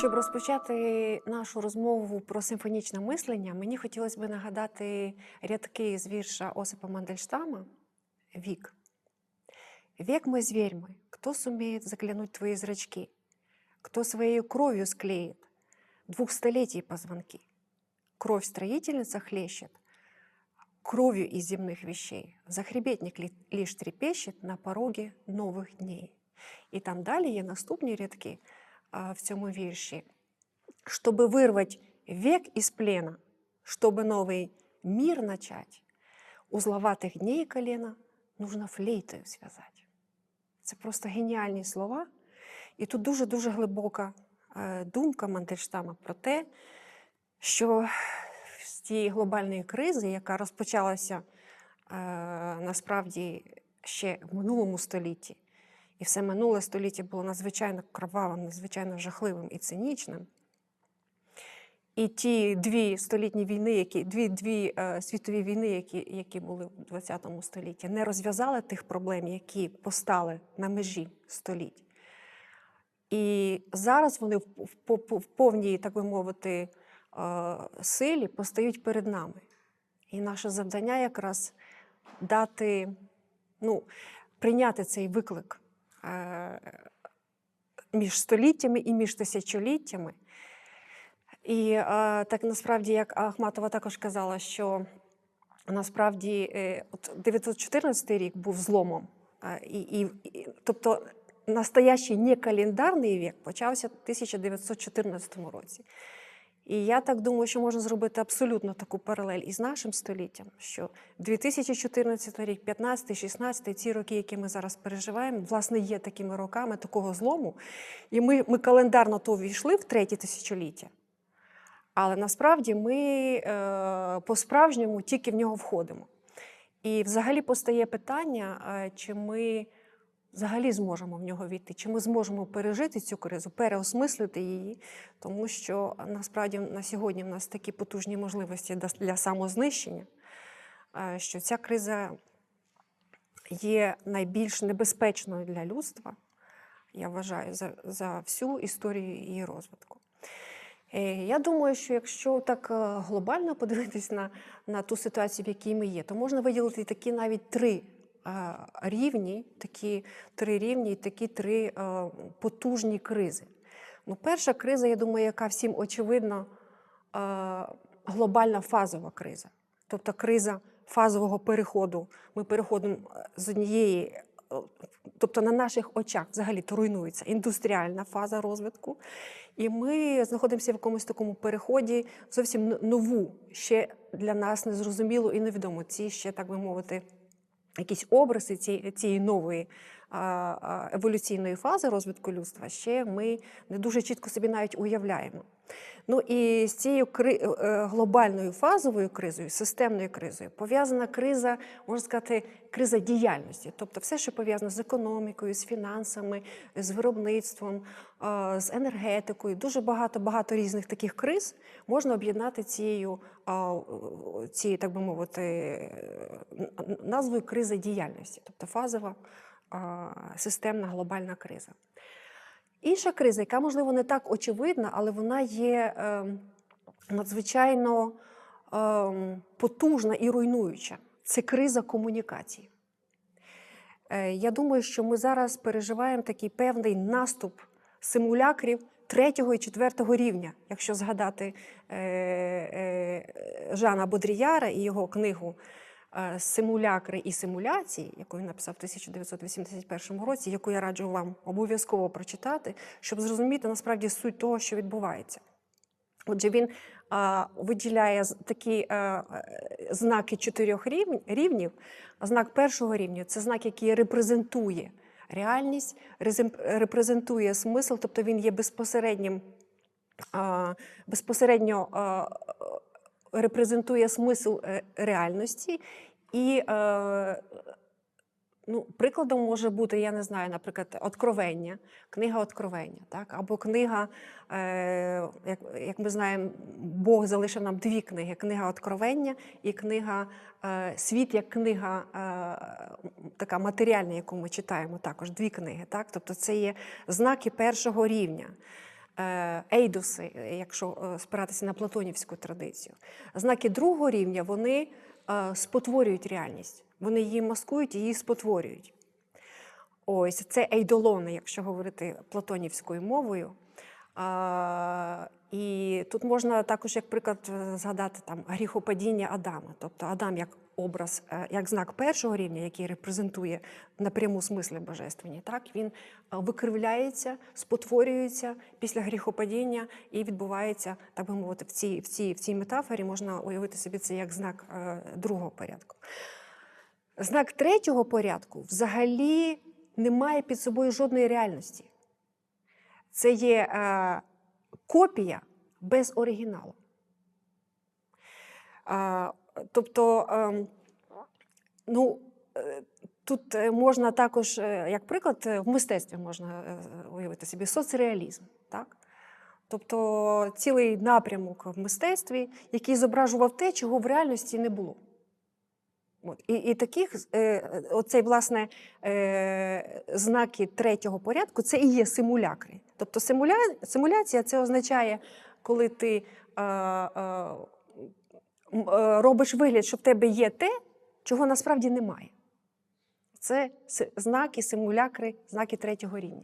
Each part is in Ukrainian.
Щоб розпочати нашу розмову про симфонічне мислення, мені хотілося б нагадати рядки з вірша Осипа Мандельштама «Вік». «Век мой, зверь мой, кто сумеет твои зрачки? Кто своей кровью склеит двух столетий позвонки? Кровь строительница хлещет, кровью из земных вещей. Захребетник лишь трепещет на пороге нових дней. І там далі є наступні рядки в цьому вірші. Чтобы вырвать век из плена, чтобы новый мир начать, узловатых дней колена нужно флейтою связать. Це просто геніальні слова. І тут дуже-дуже глибока е, думка Мандельштама про те, що з тієї глобальної кризи, яка розпочалася е, насправді ще в минулому столітті, і все минуле століття було надзвичайно кровавим, надзвичайно жахливим і цинічним. І ті дві столітні війни, які дві, дві е, світові війни, які, які були в ХХ столітті, не розв'язали тих проблем, які постали на межі століть. І зараз вони в, в, по- в повній, так би мовити, е, силі постають перед нами. І наше завдання якраз дати, ну, прийняти цей виклик між століттями і між тисячоліттями. І е, так насправді, як Ахматова також казала, що насправді е, от 914 рік був зломом. І, і, і, тобто настоящий не календарний вік почався в 1914 році. І я так думаю, що можна зробити абсолютно таку паралель із нашим століттям, що 2014 рік, 15, 16, ці роки, які ми зараз переживаємо, власне, є такими роками такого злому. І ми, ми календарно то ввійшли в третє тисячоліття. Але насправді ми е, по-справжньому тільки в нього входимо. І взагалі постає питання, е, чи ми взагалі зможемо в нього війти, чи ми зможемо пережити цю кризу, переосмислити її, тому що насправді на сьогодні в нас такі потужні можливості для- самознищення, е, що ця криза є найбільш небезпечною для людства, я вважаю, за, за всю історію її розвитку. Е, Я думаю, що якщо так е, глобально подивитись на, на ту ситуацію, в якій ми є, то можна виділити такі навіть три рівні, такі три рівні, такі три потужні кризи. Ну, перша криза, я думаю, яка всім очевидна, глобальна фазова криза. Тобто криза фазового переходу. Ми переходимо е, з однієї, е, тобто на наших очах взагалі то руйнується індустріальна фаза розвитку. І ми знаходимося в якомусь такому переході зовсім нову, ще для нас незрозумілу і невідому. Ці ще, так би мовити, якісь образи цієї, цієї нової еволюційної фази розвитку людства ще ми не дуже чітко собі навіть уявляємо. Ну і з цією кри... е, е, глобальною фазовою кризою, системною кризою, пов'язана криза, можна сказати, криза діяльності. Тобто все, що пов'язано з економікою, з фінансами, з виробництвом, з енергетикою, дуже багато багато різних таких криз можна об'єднати цією, цією, так би мовити, е, назвою криза діяльності, тобто фазова системна глобальна криза. Інша криза, яка, можливо, не так очевидна, але вона є ем, надзвичайно ем, потужна і руйнуюча. Це криза комунікації. Е, Я думаю, що ми зараз переживаємо такий певний наступ симулякрів третього і четвертого рівня, якщо згадати е, е, Жана Бодріяра і його книгу е, Симулякри і симуляції, яку він написав в 1981 році, яку я раджу вам обов'язково прочитати, щоб зрозуміти насправді суть того, що відбувається. Отже, він а, виділяє такі а, е, знаки чотирьох рівнів. Знак першого рівня це знак, який репрезентує реальність, репрезентує смисл, тобто він є безпосереднім, безпосередньо репрезентує смисл е, реальності. І е, ну, прикладом може бути, я не знаю, наприклад, Откровення, книга Откровення, так? або книга, е, як, як ми знаємо, Бог залишив нам дві книги: книга Откровення і книга е, Світ як книга е, така матеріальна, яку ми читаємо, також дві книги. Так? Тобто це є знаки першого рівня. Е, ейдоси, е, якщо е, спиратися на платонівську традицію. Знаки другого рівня вони спотворюють реальність. Вони її маскують і її спотворюють. Ось це ейдолони, якщо говорити платонівською мовою. А, і тут можна також, як приклад, згадати там гріхопадіння Адама. Тобто Адам як образ, е, як знак першого рівня, який репрезентує напряму смисли божественні, так він е, викривляється, спотворюється після гріхопадіння і відбувається, так би мовити, в цій, в цій, в цій метафорі можна уявити собі це як знак е, другого порядку. Знак третього порядку взагалі не має під собою жодної реальності. Це є е, копія без оригіналу. Тобто, е, ну, е, тут е, можна також, е, як приклад, в мистецтві можна уявити собі соцреалізм. Так? Тобто цілий напрямок в мистецтві, який зображував те, чого в реальності не було. От. І, і таких, е, оцей, власне, е, знаки третього порядку це і є симулякри. Тобто симуля, симуляція це означає, коли ти е, е, робиш вигляд, що в тебе є те, чого насправді немає. Це знаки, симулякри, знаки третього рівня.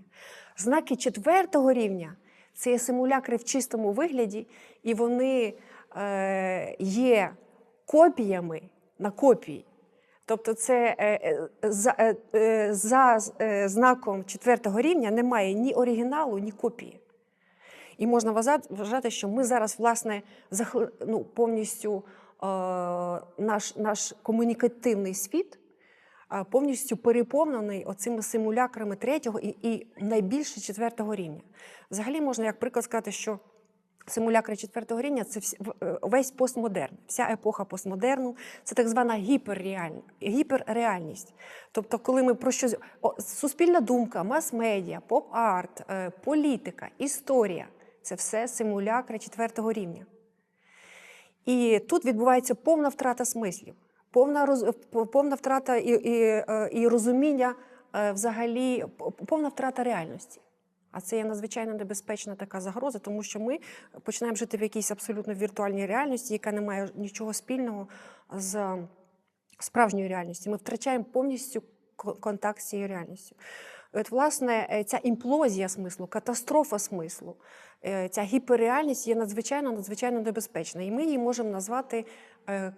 Знаки четвертого рівня це є симулякри в чистому вигляді, і вони е, є копіями на копії. Тобто, це е, е, за, е, е, за е, знаком четвертого рівня немає ні оригіналу, ні копії. І можна вважати- що ми зараз, власне, ну, повністю е, наш, наш комунікативний світ е, повністю переповнений оцими симулякрами третього і, і найбільше четвертого рівня. Взагалі можна, як приклад, сказати, що симулякри четвертого рівня це е, весь постмодерн, вся епоха постмодерну, це так звана гіперреаль- гіперреальність. Тобто, коли ми про щось о, суспільна думка, мас-медіа, поп-арт, е, політика, історія це все симулякри четвертого рівня. І тут відбувається повна втрата смислів, повна, повна втрата і, і, е, і розуміння е, взагалі, повна втрата реальності. А це є надзвичайно небезпечна така загроза, тому що ми починаємо жити в якійсь абсолютно віртуальній реальності, яка не має нічого спільного з справжньою реальністю. Ми втрачаємо повністю контакт з цією реальністю. От, власне, е, ця імплозія смислу, катастрофа смислу, е, ця гіперреальність є надзвичайно надзвичайно небезпечна. І ми її можемо назвати е,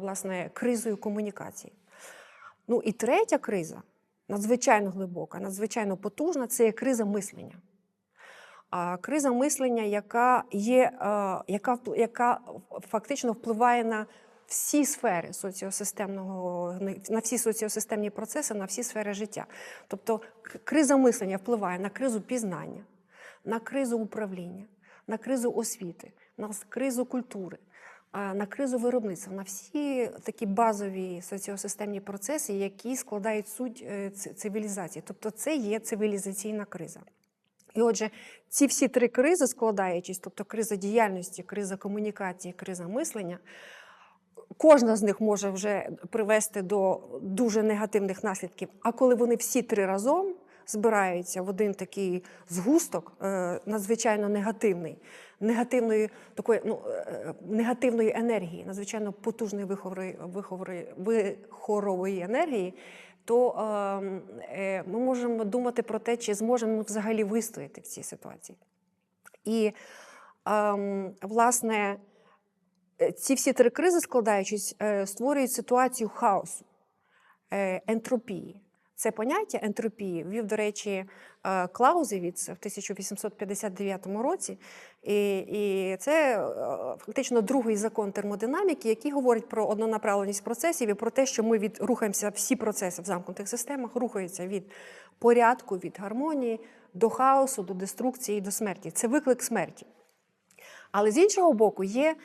власне, кризою комунікації. Ну і третя криза, надзвичайно глибока, надзвичайно потужна, це є криза мислення. А криза мислення, яка є, яка, яка фактично впливає на всі сфери соціосистемного, на всі соціосистемні процеси, на всі сфери життя. Тобто криза мислення впливає на кризу пізнання, на кризу управління, на кризу освіти, на кризу культури, на кризу виробництва, на всі такі базові соціосистемні процеси, які складають суть е, цивілізації. Тобто це є цивілізаційна криза. І отже, ці всі три кризи, складаючись, тобто криза діяльності, криза комунікації, криза мислення, кожна з них може вже привести до дуже негативних наслідків. А коли вони всі три разом збираються в один такий згусток, е, надзвичайно негативний, негативної такої ну, е, негативної енергії, надзвичайно потужної вихової, вихової, вихорової енергії, то е, е, ми можемо думати про те, чи зможемо ми взагалі вистояти в цій ситуації. І, ем, власне, е, ці всі три кризи, складаючись, е, створюють ситуацію хаосу, е, ентропії. Це поняття ентропії ввів, до речі, е, Клаузевіц в 1859 році. І, це е, фактично другий закон термодинаміки, який говорить про однонаправленість процесів і про те, що ми від, рухаємося, всі процеси в замкнутих системах рухаються від порядку, від гармонії до хаосу, до деструкції, до смерті. Це виклик смерті. Але з іншого боку, є, е,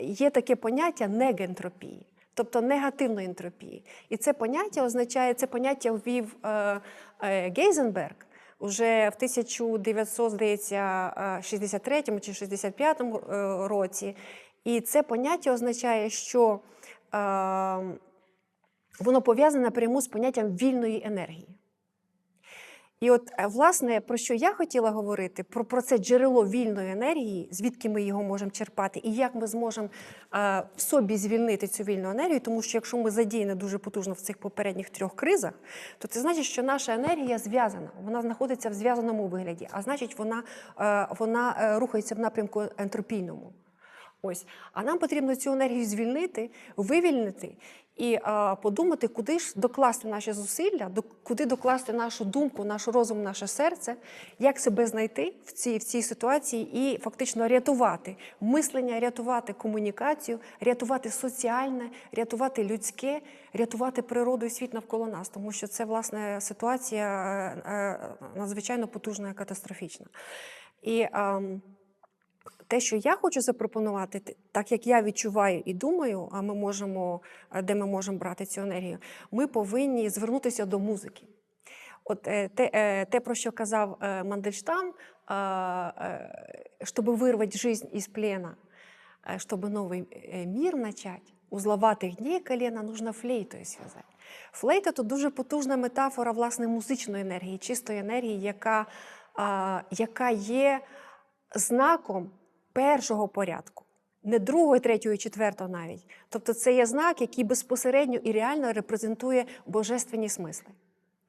є таке поняття негентропії, тобто негативної ентропії. І це поняття означає, це поняття ввів е, е, Гейзенберг уже в 1963 чи 65 е, році. І це поняття означає, що е, воно пов'язане напряму з поняттям вільної енергії. І от, е, власне, про що я хотіла говорити, про, про це джерело вільної енергії, звідки ми його можемо черпати, і як ми зможемо е, в собі звільнити цю вільну енергію, тому що якщо ми задіяні дуже потужно в цих попередніх трьох кризах, то це значить, що наша енергія зв'язана, вона знаходиться в зв'язаному вигляді, а значить, вона, е, вона рухається в напрямку ентропійному. Ось, а нам потрібно цю енергію звільнити, вивільнити і а, подумати, куди ж докласти наші зусилля, до, куди докласти нашу думку, наш розум, наше серце, як себе знайти в цій, в цій ситуації і фактично рятувати мислення, рятувати комунікацію, рятувати соціальне, рятувати людське, рятувати природу і світ навколо нас, тому що це власне ситуація е, е, надзвичайно потужна і катастрофічна. І ем, те, що я хочу запропонувати, т- так як я відчуваю і думаю, а ми можемо, е, де ми можемо брати цю енергію, ми повинні звернутися до музики. От е, те, е, те, про що казав е, Мандельштам, е, е, щоб вирвати жизнь із плена, э, чтобы новый э, мир начать, у зловатих дней колена нужно флейтою зв'язати. Флейта то дуже потужна метафора власне музичної енергії, чистої енергії, яка, а, яка є знаком першого порядку, не другого, третього, і четвертого навіть. Тобто це є знак, який безпосередньо і реально репрезентує божественні смисли.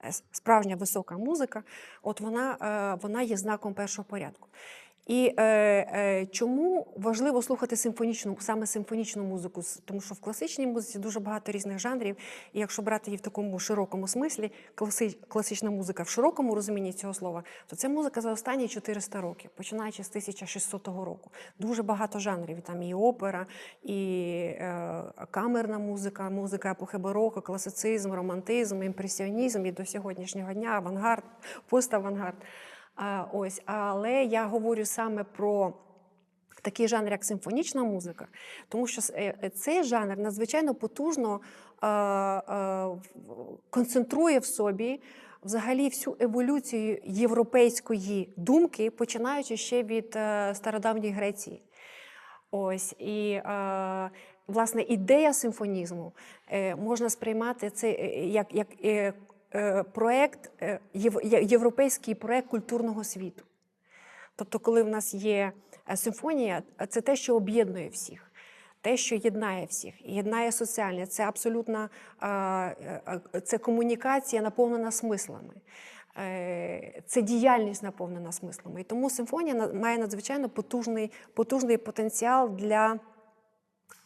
Е, Справжня висока музика, от вона, е, вона є знаком першого порядку. І е, е, чому важливо слухати симфонічну, саме симфонічну музику? Тому що в класичній музиці дуже багато різних жанрів, і якщо брати її в такому широкому смислі, класи, класична музика в широкому розумінні цього слова, то це музика за останні 400 років, починаючи з 1600 року. Дуже багато жанрів. Там і опера, і е, камерна музика, музика епохи бароко, класицизм, романтизм, імпресіонізм і до сьогоднішнього дня авангард, поставангард. Ось, але я говорю саме про такий жанр, як симфонічна музика, тому що е, е, цей жанр надзвичайно потужно е, концентрує в собі взагалі всю еволюцію європейської думки, починаючи ще від стародавньої Греції. Ось і власне ідея симфонізму можна сприймати це як, як проект, е, єв- є- європейський проект культурного світу. Тобто, коли в нас є е, симфонія, е, це те, що об'єднує всіх. Те, що єднає всіх, єднає соціальне, це абсолютно е, е, це комунікація наповнена смислами, Е, це діяльність наповнена смислами. І тому симфонія має надзвичайно потужний, потужний потенціал для,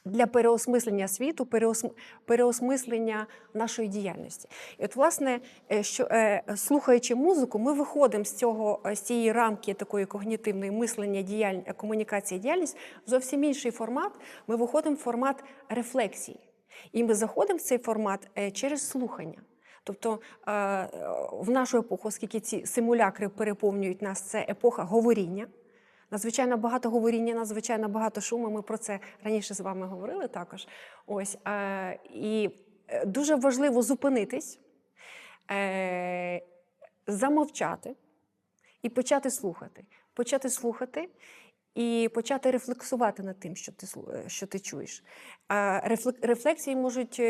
для переосмислення світу, переосм- переосмислення нашої діяльності. І от, власне, е, що, е, слухаючи музику, ми виходимо з, цього, е, з цієї рамки такої когнітивної мислення, діяль... комунікації, діяльність в зовсім інший формат. Ми виходимо в формат рефлексії. І ми заходимо в цей формат через слухання. Тобто в нашу епоху, оскільки ці симулякри переповнюють нас, це епоха говоріння. Надзвичайно багато говоріння, надзвичайно багато шуму. Ми про це раніше з вами говорили також. Ось е, і е, дуже важливо зупинитись, е, замовчати і почати слухати. Почати слухати і почати рефлексувати над тим, що ти, що ти чуєш. Рефлексії можуть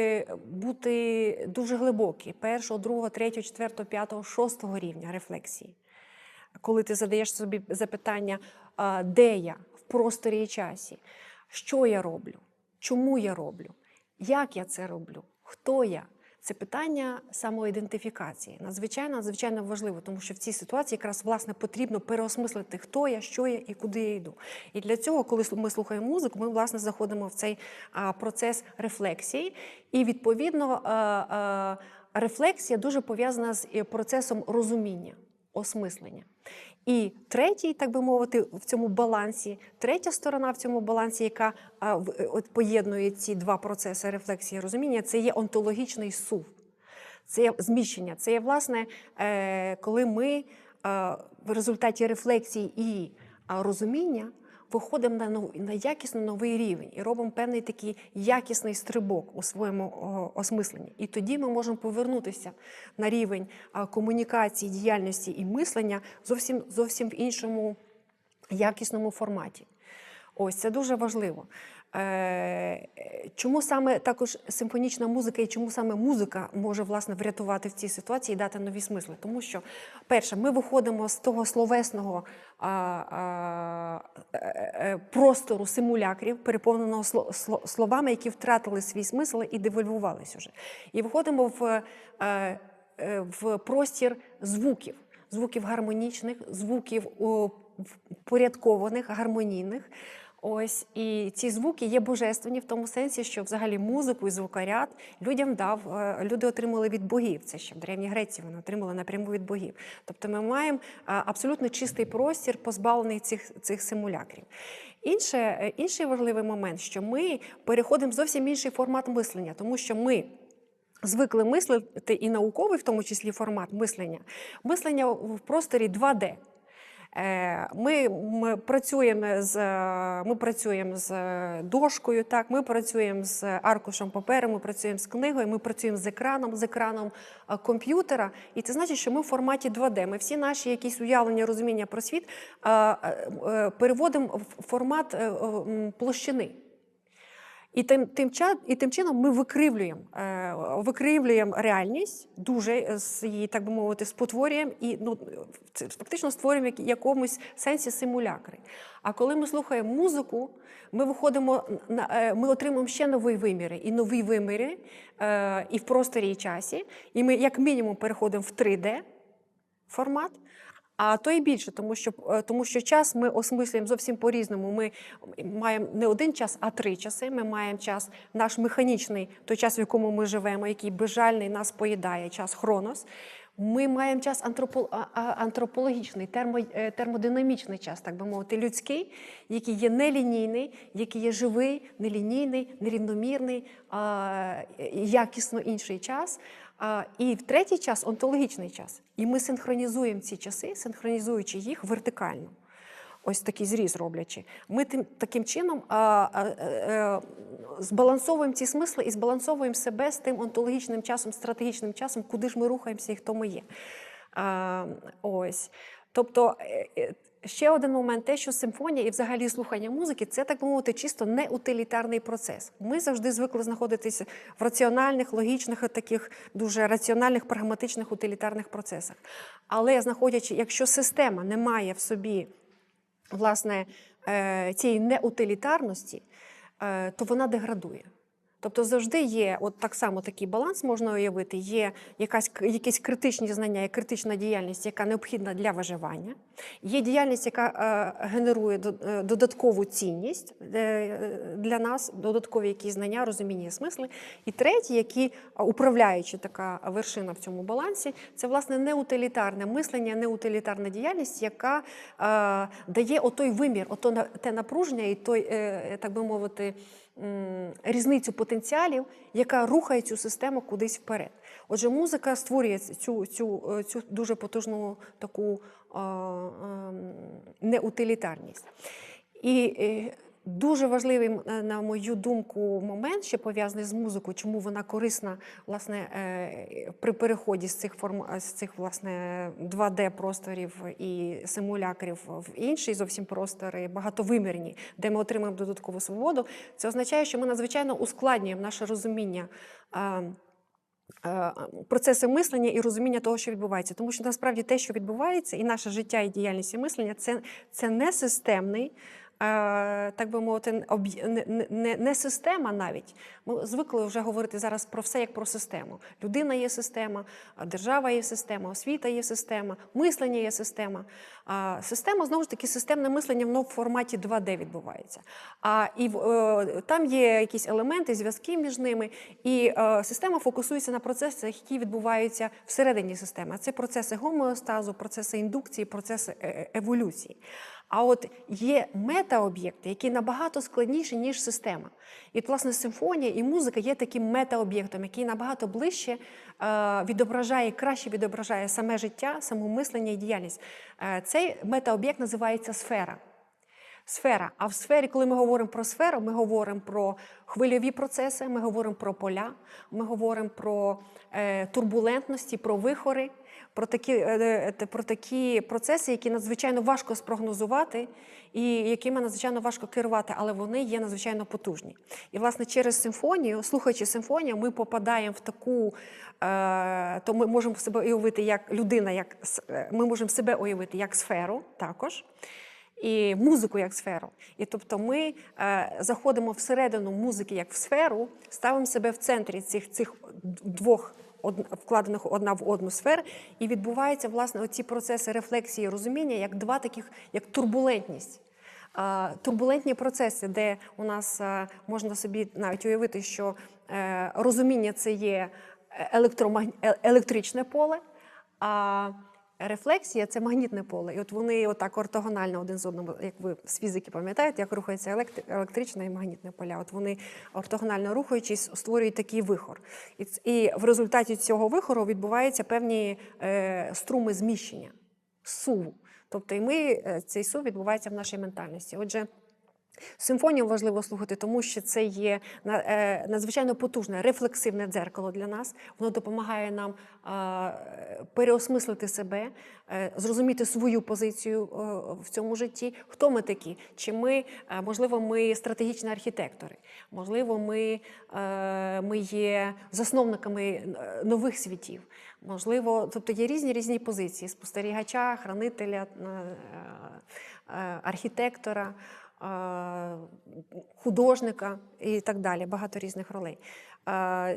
бути дуже глибокі: першого, другого, третього, четвертого, п'ятого, шостого рівня рефлексії. Коли ти задаєш собі запитання, де я в просторі і часі, що я роблю, чому я роблю, як я це роблю, хто я. Це питання самоідентифікації. Надзвичайно, надзвичайно важливо, тому що в цій ситуації якраз власне потрібно переосмислити, хто я, що я і куди я йду. І для цього, коли ми слухаємо музику, ми власне заходимо в цей процес рефлексії. І відповідно а, а, рефлексія дуже пов'язана з е, процесом розуміння, осмислення. І третій, так би мовити, в цьому балансі, третя сторона в цьому балансі, яка а, в- е, от поєднує ці два процеси рефлексії і розуміння, це є онтологічний сув. Це є зміщення. Це є, власне, е, коли ми е, в результаті рефлексії і розуміння виходимо на, нов, на якісно новий рівень і робимо певний такий якісний стрибок у своєму о, осмисленні. І тоді ми можемо повернутися на рівень а, комунікації, діяльності і мислення зовсім, зовсім в іншому якісному форматі. Ось це дуже важливо. Е, Чому саме також симфонічна музика і чому саме музика може власне врятувати в цій ситуації і дати нові смисли? Тому що, перше, ми виходимо з того словесного а, а, е, е, простору симулякрів, переповненого сло- сло- словами, які втратили свій смисл і девальвувалися вже. І виходимо в, в простір звуків, звуків гармонічних, звуків о, впорядкованих, гармонійних. Ось і ці звуки є божественні в тому сенсі, що взагалі музику і звукоряд людям дав, е, люди отримали від богів. Це ще в Древній Греції вони отримали напряму від богів. Тобто ми маємо е, абсолютно чистий простір, позбавлений цих, цих симулякрів. Інше, е, інший важливий момент, що ми переходимо в зовсім інший формат мислення, тому що ми. Звикли мислити і науковий, в тому числі формат мислення, мислення в просторі 2D. Е, Ми, ми працюємо з ми працюємо з дошкою, так ми працюємо з аркушем паперу, ми працюємо з книгою, ми працюємо з екраном, з екраном е, комп'ютера. І це значить, що ми в форматі 2D. Ми всі наші якісь уявлення, розуміння про світ е, переводимо в формат площини. І тим, тим, і тим чином ми викривлюємо, е, викривлюємо реальність, дуже е, з її, так би мовити, спотворюємо і ну, фактично створюємо як- якомусь сенсі симулякри. А коли ми слухаємо музику, ми виходимо на е, ми отримуємо ще нові виміри, і нові виміри і в просторі і часі. І ми, як мінімум, переходимо в 3D формат. А то і більше, тому що, е, тому що час ми осмислюємо зовсім по-різному. Ми маємо не один час, а три часи. Ми маємо час наш механічний, той час, в якому ми живемо, який безжальний нас поїдає, час хронос. Ми маємо час антропологічний, термо, е, термодинамічний час, так би мовити, людський, який є нелінійний, який є живий, нелінійний, нерівномірний, якісно інший час. А, І в третій час онтологічний час. І ми синхронізуємо ці часи, синхронізуючи їх вертикально. Ось такий зріз роблячи. Ми тим таким чином а, а, е, збалансовуємо ці смисли і збалансовуємо себе з тим онтологічним часом, стратегічним часом, куди ж ми рухаємося і хто ми є. А, ось. Тобто. Ще один момент, те, що симфонія і взагалі слухання музики це так би мовити чисто не утилітарний процес. Ми завжди звикли знаходитися в раціональних, логічних, таких дуже раціональних, прагматичних утилітарних процесах. Але знаходячи, якщо система не має в собі власне е, цієї неутилітарності, е, то вона деградує. Тобто завжди є, от так само такий баланс можна уявити, є якась, якісь критичні знання, є критична діяльність, яка необхідна для виживання, є діяльність, яка е, генерує е, додаткову цінність е, для нас, додаткові якісь знання, розуміння і смисли. І третє, які управляючи така вершина в цьому балансі, це власне неутилітарне мислення, неутилітарна діяльність, яка е, дає отой вимір, ото те напруження і той, е, так би мовити, різницю потенціалів, яка рухає цю систему кудись вперед. Отже, музика створює цю, цю, е, цю дуже потужну таку е, ем, неутилітарність. І е, дуже важливий, е, на мою думку, момент, ще пов'язаний з музикою, чому вона корисна власне, е, при переході з цих форм з цих власне 2D просторів і симулякрів в інший зовсім простори, багатовимірні, де ми отримаємо додаткову свободу. Це означає, що ми надзвичайно ускладнюємо наше розуміння. е, Процеси мислення і розуміння того, що відбувається, тому що насправді те, що відбувається, і наше життя, і діяльність і мислення, це, це не системний, так би мовити, не, система навіть. Ми звикли вже говорити зараз про все як про систему. Людина є система, держава є система, освіта є система, мислення є система. Система знову ж таки системне мислення воно в форматі 2D відбувається. А і е, там є якісь елементи, зв'язки між ними, і е, система фокусується на процесах, які відбуваються всередині системи. Це процеси гомеостазу, процеси індукції, процеси е- еволюції. А от є метаоб'єкти, які набагато складніші, ніж система. І, власне, симфонія і музика є таким метаоб'єктом, який набагато ближче е, відображає, краще відображає саме життя, самомислення і діяльність. Е, цей метаоб'єкт називається сфера. Сфера. А в сфері, коли ми говоримо про сферу, ми говоримо про хвильові процеси, ми говоримо про поля, ми говоримо про е, турбулентності, про вихори, про такі, е, е, про такі процеси, які надзвичайно важко спрогнозувати і якими надзвичайно важко керувати, але вони є надзвичайно потужні. І, власне, через симфонію, слухаючи симфонію, ми попадаємо в таку, е, то ми можемо себе уявити як людина, як е, ми можемо себе уявити як сферу також. І музику як сферу. І тобто ми е, заходимо всередину музики як в сферу, ставимо себе в центрі цих, цих двох од- вкладених одна в одну сфер, і відбуваються власне оці процеси рефлексії і розуміння, як два таких, як турбулентність. Турбулентні процеси, де у нас е, можна собі навіть уявити, що е, розуміння це є е- електричне поле, а рефлексія це магнітне поле. І от вони отак ортогонально один з одним, як ви з фізики пам'ятаєте, як рухається електри- електричне і магнітне поля. От вони ортогонально рухаючись, створюють такий вихор. І, і в результаті цього вихору відбуваються певні е, струми зміщення, суву. Тобто, і ми е, цей сув відбувається в нашій ментальності. Отже. Симфонію важливо слухати, тому що це є е, надзвичайно потужне рефлексивне дзеркало для нас. Воно допомагає нам переосмислити себе, е, зрозуміти свою позицію е, в цьому житті. Хто ми такі? Чи ми, можливо, ми стратегічні архітектори? Можливо, ми, ми є засновниками нових світів. Можливо, тобто є різні різні позиції: спостерігача, хранителя, архітектора художника і так далі, багато різних ролей.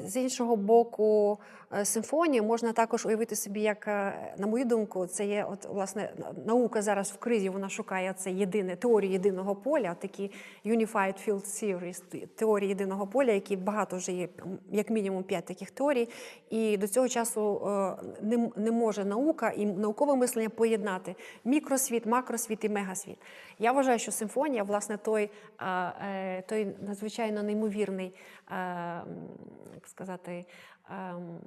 З іншого боку, е, симфонію можна також уявити собі, як, е, на мою думку, це є от власне наука зараз в кризі. Вона шукає це єдине теорію єдиного поля, такі Unified Field Theories, теорії єдиного поля, які багато вже є, як мінімум п'ять таких теорій. І до цього часу е, не, не може наука і наукове мислення поєднати мікросвіт, макросвіт і мегасвіт. Я вважаю, що симфонія, власне, той, той надзвичайно неймовірний, як сказати, ем,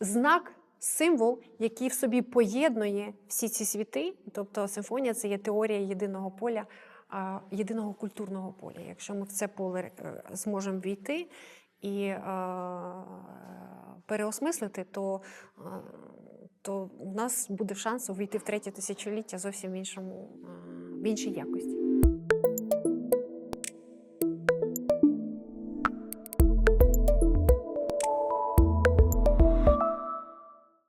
знак, символ, який в собі поєднує всі ці світи. Тобто симфонія це є теорія єдиного поля, єдиного культурного поля. Якщо ми в це поле е, зможемо війти і е, переосмислити, то, е, то у нас буде шанс увійти в третє тисячоліття зовсім в іншому в іншій якості.